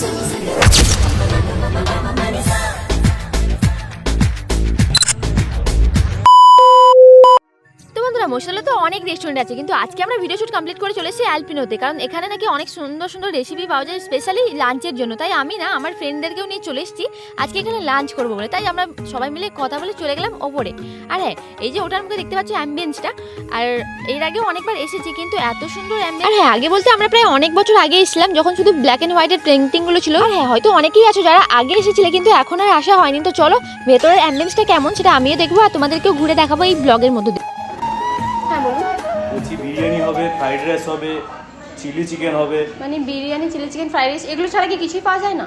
তো বন্ধুরা মশলা তো অনেক রেস্টুরেন্ট আছে কিন্তু আজকে আমরা ভিডিও শুট কমপ্লিট করে চলে এসেছি অ্যালপিনোতে কারণ এখানে নাকি অনেক সুন্দর সুন্দর রেসিপি পাওয়া যায় স্পেশালি লাঞ্চের জন্য। তাই আমি না আমার ফ্রেন্ডদেরকেও নিয়ে চলে এসেছি। আজকে এখানে লাঞ্চ করব বলে। তাই আমরা সবাই মিলে কথা বলে চলে গেলাম ওপরে। আর হ্যাঁ এই যে ওটার মধ্যে দেখতে পাচ্ছি অ্যাম্বিয়েন্সটা আর এর আগেও অনেকবার এসেছি কিন্তু এত সুন্দর অ্যাম্বিয়েন্স আর হ্যাঁ আগে বলতে আমরা প্রায় অনেক বছর আগে এসেছিলাম যখন শুধু ব্ল্যাক অ্যান্ড হোয়াইটের পেন্টিংগুলো ছিল। আর হ্যাঁ হয়তো অনেকেই আছো যারা আগে এসেছিলে কিন্তু এখন আর আসা হয়নি। তো চলো ভেতরের অ্যাম্বিয়েন্সটা কেমন সেটা আমিও দেখব আর তোমাদেরকেও ঘুরে দেখাবো এই ব্লগের মধ্যে বলছি বিরিয়ানি হবে ফ্রাইড রাইস হবে চিলি চিকেন হবে। মানে biryani chilli chicken fried rice এগুলো ছাড়া কি কিছুই পাওয়া যায় না?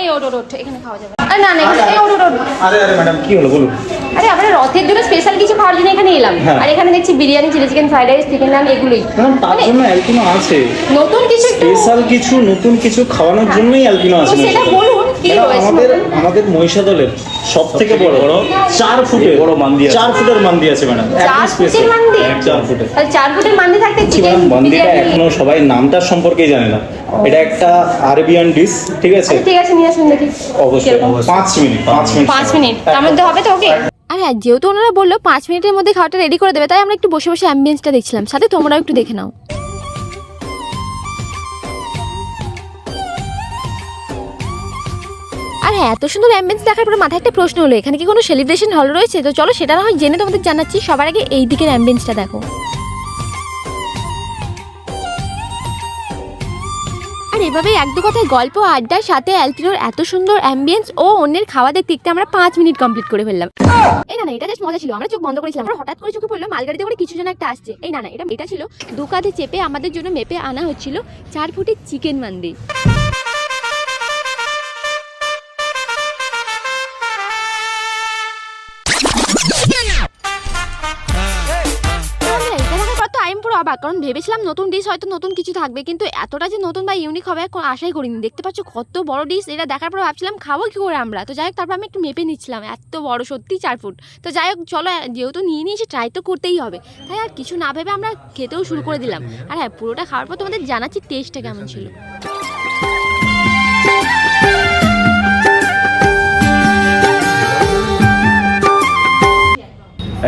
এই ওট ওট এখানে খাওয়া যাবে। আরে না না এই ওট ওট আরে আরে ম্যাডাম কি হলো বলুন। আরে আমরা রথের জন্য স্পেশাল কিছু খাওয়ার জন্য এখানে এলাম। হ্যাঁ। আর এখানে দেখছি biryani chilli chicken fried rice chicken naan এগুলোই। তার মানে জন্য অ্যালপিনো আছে। নতুন কিছু একটু স্পেশাল কিছু নতুন কিছু খাওয়ানোর জন্যই অ্যালপিনো আছে সেটা বলুন আমাদের। আমাদের মহিষাদলের সব থেকে বড় বড় চার ফুটের বড় মান্দি চার ফুটের মান্দি আছে ম্যাডাম। চার ফুটের মান্দি? চার ফুটের তাহলে চার ফুটের মান্দি থাকতে চিকেন মান্দিটা এখনও সবাই নামটার সম্পর্কেই জানে না। এটা একটা আরবিয়ান ডিশ ঠিক আছে? আচ্ছা, ঠিক আছে নিয়ে আসুন দেখি। অবশ্যই? পাঁচ মিনিট পাঁচ মিনিট পাঁচ মিনিট। তার মধ্যে হবে তো ওকে? আর হ্যাঁ যেহেতু ওনারা বলল পাঁচ মিনিটের মধ্যে খাওয়াটা রেডি করে দেবে তাই আমরা একটু বসে বসে অ্যাম্বিয়েন্সটা দেখছিলাম। সাথে তোমরাও একটু দেখে নাও। আর হ্যাঁ এত সুন্দর অ্যাম্বিয়েন্স দেখার পরে মাথায় একটা প্রশ্ন হলো এখানে কি কোনো সেলিব্রেশন হল রয়েছে? তো চলো সেটা না হয় জেনে তোমাদের জানাচ্ছি সবার আগে এই দিকের অ্যাম্বিয়েন্সটা দেখো। আর এভাবে এক দু কথায় গল্প আড্ডার সাথে অ্যালপিনোর এত সুন্দর অ্যাম্বিয়েন্স ও অন্যের খাওয়া দেখতে দেখতে আমরা পাঁচ মিনিট কমপ্লিট করে ফেললাম। এই না না এটা জাস্ট মজা ছিল আমরা চোখ বন্ধ করেছিলাম আমরা হঠাৎ করে চোখে পড়ল মালগাড়িতে করে কিছু জন একটা আসছে। এই না না এটা এটা ছিল দু কাঁধে চেপে আমাদের জন্য মেপে আনা হচ্ছিল চার ফুটের চিকেন মান্দি অবাক, কারণ ভেবেছিলাম নতুন ডিশ হয়তো নতুন কিছু থাকবে, কিন্তু এতটা যে নতুন বা ইউনিক হবে এখন আশাই করিনি। দেখতে পাচ্ছ কত বড় ডিশ এটা দেখার পর ভাবছিলাম খাব কি করে আমরা? তো যাই হোক, তারপর আমি একটু মেপে নিচ্ছিলাম, এত বড়, সত্যি চার ফুট তো যাই হোক, চলো যেহেতু নিয়ে নিয়েছি ট্রাই তো করতেই হবে। তাই আর কিছু না ভেবে আমরা খেতেও শুরু করে দিলাম। আর হ্যাঁ পুরোটা খাওয়ার পর তোমাদের জানাচ্ছি টেস্টটা কেমন ছিল।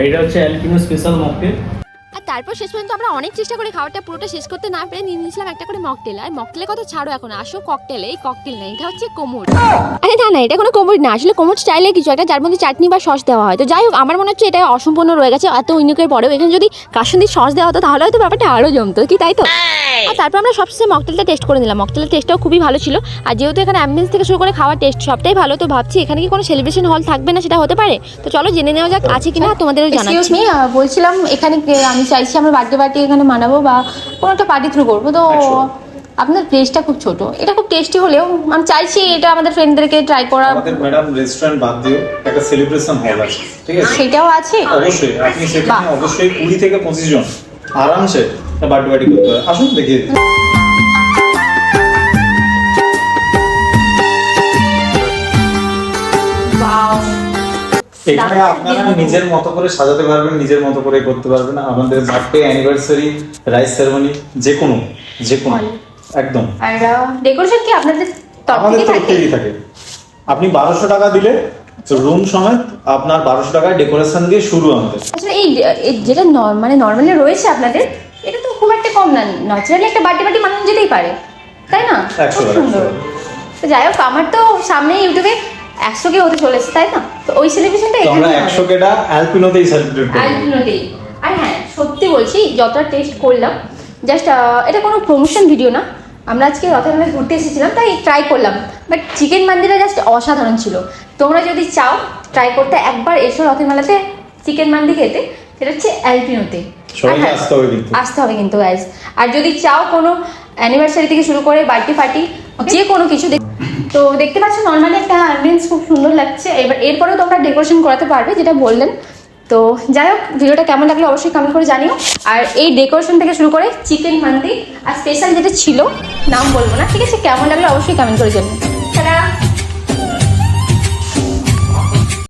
এটা হচ্ছে অ্যালপিনো স্পেশাল মকটেল তারপর শেষ পর্যন্ত আমরা অনেক চেষ্টা করে খাবারটা পুরোটা শেষ করতে না পেরে নিয়ে নিয়েছিলাম একটা করে মকটেল আর মকটেলের কথা ছাড়ো এখন? আসো ককটেল এই ককটেল না এটা হচ্ছে কোমর। আরে না না এটা কোনো কোমর না আসলে কোমর স্টাইলে কিছু একটা যার মধ্যে চাটনি বা সস দেওয়া হয়। তো যাই হোক আমার মনে হচ্ছে এটা অসম্পূর্ণ রয়ে গেছে এত ইউনিকের পরেও এখানে যদি কাসুন্দি সস দেওয়া হতো তাহলে হয়তো ব্যাপারটা আরও জমতো কি তাই তো? আর তারপর আমরা সবশেষে মকটেলটা টেস্ট করে নিলাম। মকটেলের টেস্টটাও খুবই ভালো ছিল। আর যেহেতু এখানে অ্যাম্বিয়েন্স থেকে শুরু করে খাওয়ার টেস্ট সবটাই ভালো তো ভাবছি এখানে কি কোনো সেলিব্রেশন হল থাকবে না সেটা হতে পারে? তো চলো জেনে নেওয়া যাক আছে কিনা তোমাদেরও জানাচ্ছি বলছিলাম এখানে আমি চাইছি আমরা বার্থডে পার্টি এখানে মানাবো বা কোনো একটা পার্টি থ্রু করব। তো আপনার প্লেসটা খুব ছোট। এটা খুব টেস্টি হলেও আমি চাইছি এটা আমাদের ফ্রেন্ডদেরকে ট্রাই করা। আমাদের ম্যাডাম রেস্টুরেন্ট বাদ দিও একটা সেলিব্রেশন হল আছে ঠিক আছে? সেটাও আছে? অবশ্যই আপনি সেখানে। অবশ্যই কুড়ি থেকে পঁচিশ জন আরামসে বার্থডে পার্টি করতে আসুন দেখিয়ে দিই। এখানে আপনারা নিজের মতো করে সাজাতে পারবেন নিজের মতো করে করতে পারবেন। আমাদের বার্থডে অ্যানিভার্সারি রাইস সেরেমনি যে কোনো যে কোনো। একদম। আর ডেকোরেশন কি আপনাদের আমাদের তরফ থাকে? থাকে। আপনি বারোশো টাকা দিলে রুম সমেত আপনার বারোশো টাকায় ডেকোরেশন দিয়ে শুরু আমাদের। আচ্ছা এই যেটা মানে নর্মালি রয়েছে আপনাদের এটা তো খুব একটা কম না। ন্যাচারালি একটা বার্থডে পার্টি মানানো যেতেই পারে। তাই না? খুব সুন্দর। তো যাই হোক আমার তো সামনে ইউটিউবে একশো কে হতে চলেছে তাই না? তো ওই সেলিব্রেশনটা আমরা একশো কেটা অ্যালপিনোতেই সেলিব্রেট করি আর হ্যাঁ সত্যি বলছি যতটা টেস্ট করলাম। জাস্ট এটা কোনো প্রমোশন ভিডিও না। আমরা আজকে রথের ঘুরতে এসেছিলাম তাই ট্রাই করলাম। বাট চিকেন মান্দিটা জাস্ট অসাধারণ ছিল। তোমরা যদি চাও ট্রাই করতে একবার এসো রথের মেলাতে চিকেন মান্দি খেতে সেটা হচ্ছে অ্যালপিনোতে আসতে হবে কিন্তু। গাইজ আর যদি চাও কোনো অ্যানিভার্সারি থেকে শুরু করে বার্থডে পার্টি যে কোনো কিছু তো দেখতে পাচ্ছ নর্মালি একটা অ্যাম্বিয়েন্স খুব সুন্দর লাগছে। এবার, এরপরেও তোমরা ডেকোরেশন করাতে পারবে, যেটা বললেন। তো যাই হোক, ভিডিওটা কেমন লাগল অবশ্যই কমেন্ট করে জানিও। আর এই ডেকোরেশন থেকে শুরু করে চিকেন মান্দি আর স্পেশাল যেটা ছিল, নাম বলব না, ঠিক আছে? কেমন লাগল অবশ্যই কমেন্ট করে জানিও।